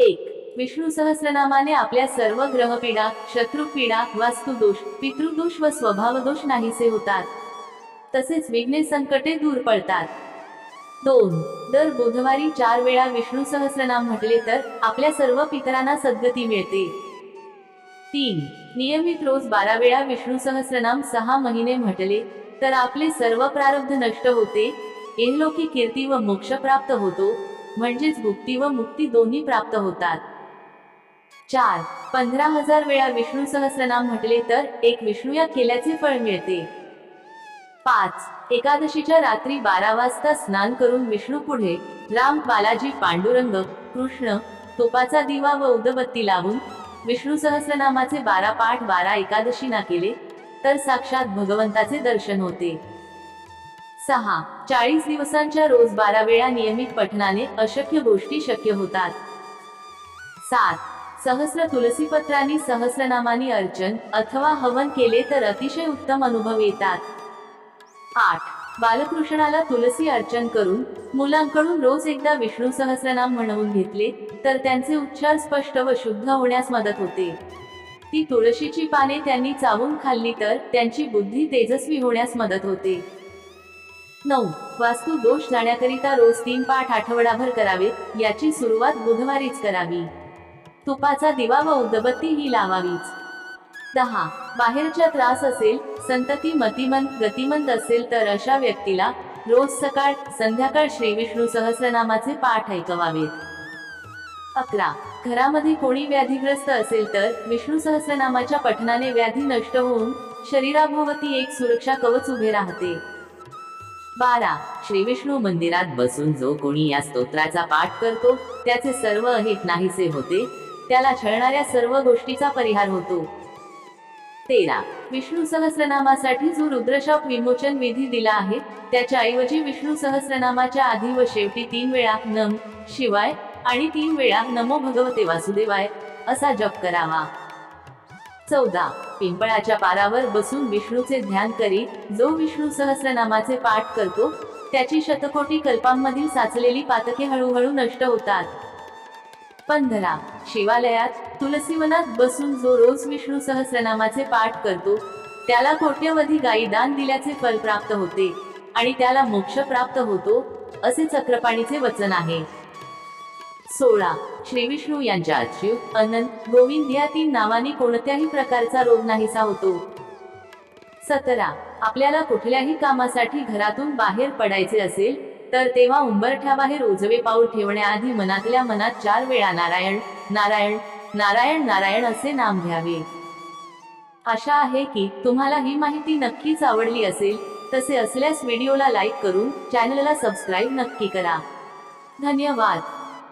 एक. विष्णू सहस्रनामाने आपल्या सर्व ग्रहपीडा शत्रुपीडा वास्तुदोष पितृदोष व स्वभावदोष नाहीसे होतात. तसेच विघ्ने संकटे दूर पडतात. दोन. दर बुधवारी चार वेळा विष्णू सहस्रनाम म्हटले तर आपल्या सर्व पितरांना सद्गती मिळते. तीन. नियमित रोज बारा वेळा विष्णू सहस्रनाम सहा महिने म्हटले तर आपले सर्व प्रारब्ध नष्ट होते एहलोकी कीर्ती व मोक्ष प्राप्त होतो. म्हणजेच भुक्ती व मुक्ती दोन्ही प्राप्त होतात. चार पंधरा हजार वेळा विष्णू सहस्रनाम म्हटले तर एक विष्णू या केल्याचे फळ मिळते. पाच एकादशीच्या रात्री बारा वाजता स्नान करून विष्णू पुढे राम बालाजी पांडुरंग कृष्ण तोपाचा दिवा व उदबत्ती लावून विष्णू सहस्रनामाचे बारा पाठ बारा एकादशी ना केले तर साक्षात भगवंताचे दर्शन होते. सहा चाळीस दिवसांच्या रोज बारा वेळा नियमित पठणाने अशक्य गोष्टी शक्य होतात. सात सहस्र तुलसीपत्रांनी सहस्रनामानी अर्चन अथवा हवन केले तर अतिशय उत्तम अनुभव येतात. आठ बालकृष्णाला तुलसी अर्चन करून मुलांकडून रोज एकदा विष्णू सहस्रनाम म्हणवून घेतले तर त्यांचे उच्चार स्पष्ट व शुद्ध होण्यास मदत होते. ती तुळशीची पाने त्यांनी चावून खाल्ली तर त्यांची बुद्धी तेजस्वी होण्यास मदत होते. नऊ. वास्तू दोष जाण्याकरिता रोज तीन पाठ आठवडाभर करावेत याची सुरुवात बुधवारीच करावी. तुपाचा दिवा व उदबत्ती ही लावावीच. दहा. बाहेरच्या त्रास असेल संतती मतिमंद गतिमंद असेल तर अशा व्यक्तीला रोज सकाळ संध्याकाळ श्री विष्णू सहस्रनामाचे पाठ ऐकवावेत. अकरा. घरामध्ये कोणी व्याधीग्रस्त असेल तर विष्णू सहस्रनामाच्या पठणाने व्याधी नष्ट होऊन शरीराभोवती एक सुरक्षा कवच उभे राहते. बारा श्री विष्णू मंदिरात बसून जो कोणी या स्तोत्राचा पाठ करतो त्याचे सर्व अहित नाहीसे होते. त्याला छळणाऱ्या सर्व गोष्टीचा परिहार होतो. तेरा. विष्णू सहस्रनामासाठी जो रुद्रशाप विमोचन विधी दिला आहे त्याच्या ऐवजी विष्णू सहस्रनामाच्या आधी व शेवटी तीन वेळा नम शिवाय आणि तीन वेळा नमो भगवते वासुदेवाय असा जप करावा. चौदा. पिंपळाच्या पारावर बसून विष्णूचे ध्यान करीत जो विष्णू सहस्रनामाचे पाठ करतो त्याची शतकोटी कल्पांमधील साचलेली पातके हळूहळू नष्ट होतात. पंधरा. शिवालयात तुलसीवनात बसून जो रोज विष्णू सहस्रनामाचे पाठ करतो त्याला कोट्यवधी गायी दान दिल्याचे फल प्राप्त होते आणि त्याला मोक्ष प्राप्त होतो असे चक्रपाणीचे वचन आहे. सोळा. श्री विष्णू यांच्या शिव अनंत गोविंद या तीन नावांनी कोणत्याही प्रकारचा रोग नाहीसा होतो. सतरा. आपल्याला कुठल्याही कामासाठी घरातून बाहेर पडायचे असेल तर तेव्हा उंबरठ्याबाहेर उजवे पाऊल ठेवण्याआधी मनातल्या मनात चार वेळा नारायण नारायण नारायण नारायण असे नाम घ्यावे. आशा आहे की तुम्हाला ही माहिती नक्कीच आवडली असेल तसे असल्यास व्हिडिओला लाईक करून चॅनलला सबस्क्राईब नक्की करा. धन्यवाद.